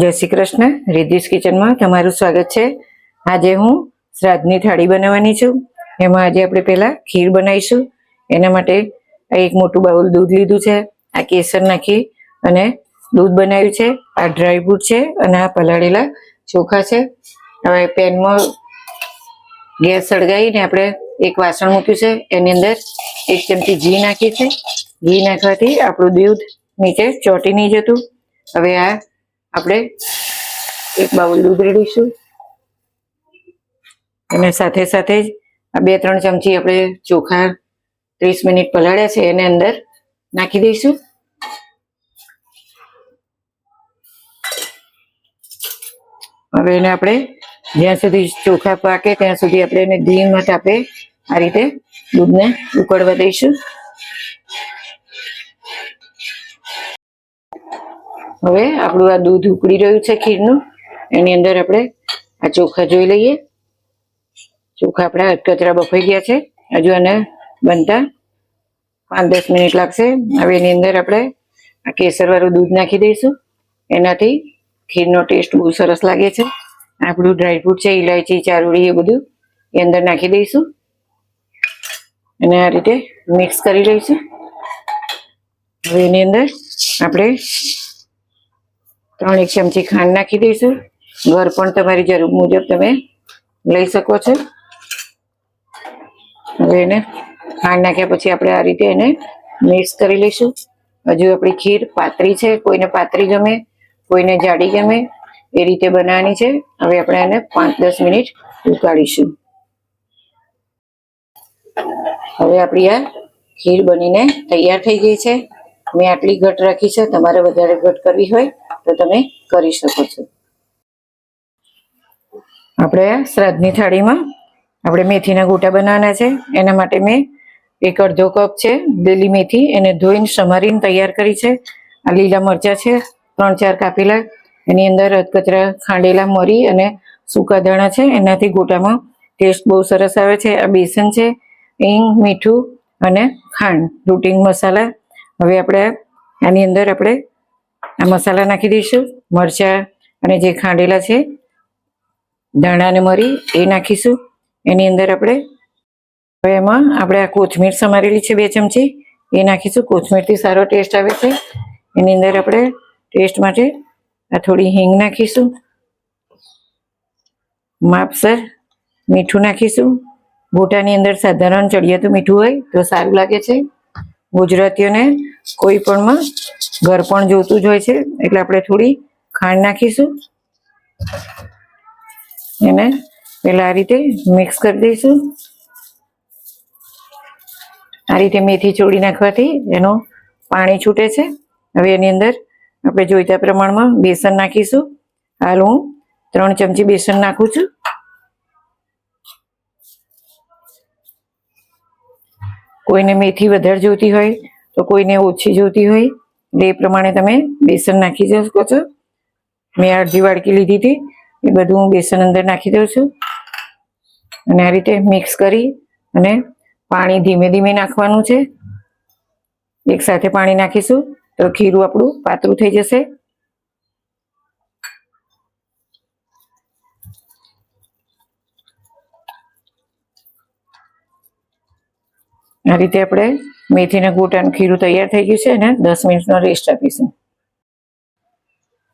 જય શ્રી કૃષ્ણ રિદ્ધિસ કિચનમાં તમારું સ્વાગત છે. આજે હું શ્રાદ્ધની થાળી બનાવવાની છું. એમાં આજે આપણે પહેલાં ખીર બનાવીશું. એના માટે એક મોટું બાઉલ દૂધ લીધું છે, આ કેસર નાખી અને દૂધ બનાવ્યું છે, આ ડ્રાયફ્રૂટ છે અને આ પલાળેલા ચોખા છે. હવે પેનમાં ગેસ સળગાવીને આપણે એક વાસણ મૂક્યું છે, એની અંદર એક ચમચી ઘી નાખી છે ઘી નાખવાથી આપણું દૂધ નીચે ચોંટી નહીં જતું. હવે આ આપણે એક બાઉલ દૂધ રેડીશું. અને સાથે સાથે જ આ બે ત્રણ ચમચી આપણે ચોખા ત્રીસ મિનિટ પલાળ્યા છે એને અંદર નાખી દઈશું. હવે એને આપણે જ્યાં સુધી ચોખા પાકે ત્યાં સુધી આપણે એને ધીમા તાપે આ રીતે દૂધને ઉકળવા દઈશું. હવે આપણું આ દૂધ ઉકળી રહ્યું છે ખીરનું. એની અંદર આપણે આ ચોખા જોઈ લઈએ. ચોખા આપણા કચરા બફાઈ ગયા છે. હજુ એને બનતા પાંચ દસ મિનિટ લાગશે. હવે એની અંદર આપણે આ કેસરવાળું દૂધ નાખી દઈશું. એનાથી ખીરનો ટેસ્ટ બહુ સરસ લાગે છે. આપણું ડ્રાયફ્રૂટ છે ઇલાયચી ચારુડી એ બધું એ અંદર નાખી દઈશું. અને આ રીતે મિક્સ કરી લઈશું. હવે એની અંદર આપણે ત્રણ એક ચમચી ખાંડ નાખી દઈશું. ઘર પણ તમારી જરૂર મુજબ તમે લઈ શકો છો. હવે એને ખાંડ નાખ્યા પછી આપણે આ રીતે એને મિક્સ કરી લઈશું. હજુ આપણી ખીર પાતળી છે, કોઈને પાતળી ગમે, કોઈને જાડી ગમે, એ રીતે બનાવવાની છે. હવે આપણે એને પાંચ દસ મિનિટ ઉકાળીશું. હવે આપણી આ ખીર બનીને તૈયાર થઈ ગઈ છે. મેં આટલી ઘટ રાખી છે, તમારે વધારે ઘટ કરવી હોય તો તમે કરી શકો છો. આપણે શ્રાદ્ધની થાળીમાં આપણે મેથીના ગોટા બનાવવાના છે. એના માટે મેં એક અડધો કપ છે લીલી મેથી એને ધોઈને સમારીને તૈયાર કરી છે. આ લીલા મરચા છે, ત્રણ ચાર કાપેલા. એની અંદર અધકચરા ખાંડેલા મરી અને સૂકા ધાણા છે. એનાથી ગોટામાં ટેસ્ટ બહુ સરસ આવે છે. આ બેસન છે, હિંગ, મીઠું અને ખાંડ રૂટિંગ મસાલા. હવે આપણે આની અંદર આપણે આ મસાલા નાખી દઈશું, મરચા અને જે ખાંડેલા છે, ધાણા અને મરી, એ નાખીશું. એની અંદર આપણે એમાં આપણે આ કોથમીર સમારેલી છે બે ચમચી, એ નાખીશું. કોથમીરથી સારો ટેસ્ટ આવે છે. એની અંદર આપણે ટેસ્ટ માટે આ થોડી હિંગ નાખીશું. માપસર, મીઠું નાખીશું. ગોટાની અંદર સાધારણ ચડિયાતું મીઠું હોય તો સારું લાગે છે. ગુજરાતીઓને કોઈ પણમાં ઘર પણ જોતું જ હોય છે. એટલે આપણે થોડી ખાંડ નાખીશું. એને પેલા આ રીતે મિક્સ કરી દઈશું. આ રીતે મેથી ચોળી નાખવાથી એનું પાણી છૂટે છે. હવે એની અંદર આપણે જોઈતા પ્રમાણમાં બેસન નાખીશું. હાલ હું ત્રણ ચમચી બેસન નાખું છું. કોઈને મેથી વધારે જોતી હોય તો કોઈને ઓછી જોતી હોય એટલે એ પ્રમાણે તમે બેસન નાખી શકો છો. મેં અડધી વાડકી લીધી હતી, એ બધું હું બેસન અંદર નાખી દઉં છું. અને આ રીતે મિક્સ કરી અને પાણી ધીમે ધીમે નાખવાનું છે. એક સાથે પાણી નાખીશું તો ખીરું આપણું પાતળું થઈ જશે. આ રીતે આપણે મેથીના ગોટાનું ખીરું તૈયાર થઈ ગયું છે અને દસ મિનિટનો રેસ્ટ આપીશું.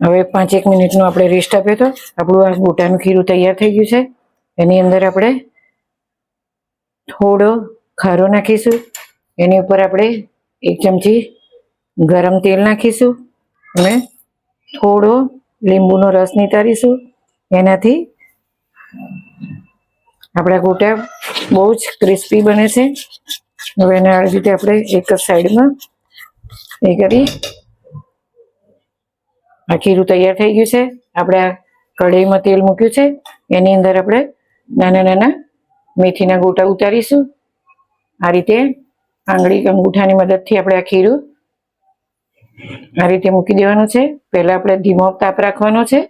હવે પાંચેક મિનિટનો આપણે રેસ્ટ આપ્યો તો આપણું આ ગોટાનું ખીરું તૈયાર થઈ ગયું છે. એની અંદર આપણે થોડો ખારો નાખીશું. એની ઉપર આપણે એક ચમચી ગરમ તેલ નાખીશું અને થોડો લીંબુનો રસ નીતારીશું. એનાથી આપણા ગોટા બહુ જ ક્રિસ્પી બને છે. હવે એને આ રીતે આપણે એક જ સાઈડમાં એ કરી આ ખીરું તૈયાર થઈ ગયું છે. આપણે આ કઢાઈમાં તેલ મૂક્યું છે. એની અંદર આપણે નાના નાના મેથીના ગોટા ઉતારીશું. આ રીતે આંગળી અંગૂઠાની મદદથી આપણે આ ખીરું આ રીતે મૂકી દેવાનું છે. પહેલાં આપણે ધીમો તાપ રાખવાનો છે.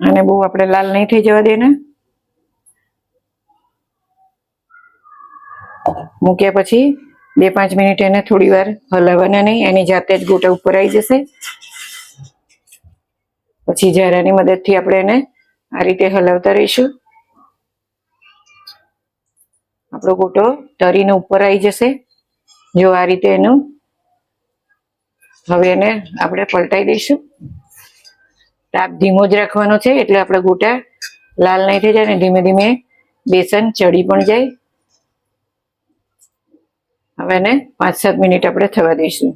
અને બહુ આપણે લાલ નહીં થઈ જવા દેના મૂક્યા પછી બે પાંચ મિનિટ એને થોડી વાર હલાવવાના નહીં, એની જાતે જ ગોટા ઉપર આવી જશે. પછી જરાની મદદથી આપણે એને આ રીતે હલાવતા રહીશું. આપણો ગોટો તરીને ઉપર આવી જશે. જો આ રીતે એનું, હવે એને આપણે પલટાઈ દઈશું. તાપ ધીમો જ રાખવાનો છે એટલે આપણા ગોટા લાલ નહીં થઈ જાય ને ધીમે ધીમે બેસન ચડી પણ જાય. હવે એને પાંચ સાત મિનિટ આપણે થવા દઈશું.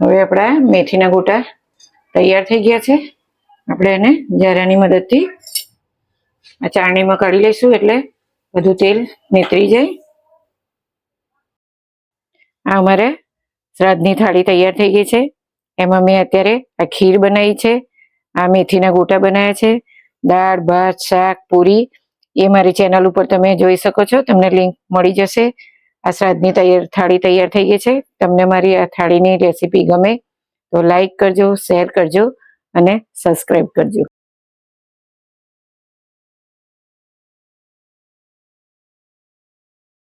હવે આપણા મેથીના ગોટા તૈયાર થઈ ગયા છે. આપણે એને જરાની મદદથી આ ચાળણીમાં કાઢી લઈશું એટલે બધું તેલ નીતરી જાય. આ અમારે શ્રાદ્ધની થાળી તૈયાર થઈ ગઈ છે. એમાં મેં અત્યારે આ ખીર બનાવી છે, આ મેથીના ગોટા બનાવ્યા છે, દાળ, ભાત, શાક, પૂરી, એ મારી ચેનલ ઉપર તમે જોઈ શકો છો, તમને લિંક મળી જશે. આ શ્રાદ્ધની તૈયાર, થાળી તૈયાર થઈ ગઈ છે, તમને મારી આ થાળીની રેસીપી ગમે તો લાઈક કરજો શેર કરજો અને સબસ્ક્રાઈબ કરજો.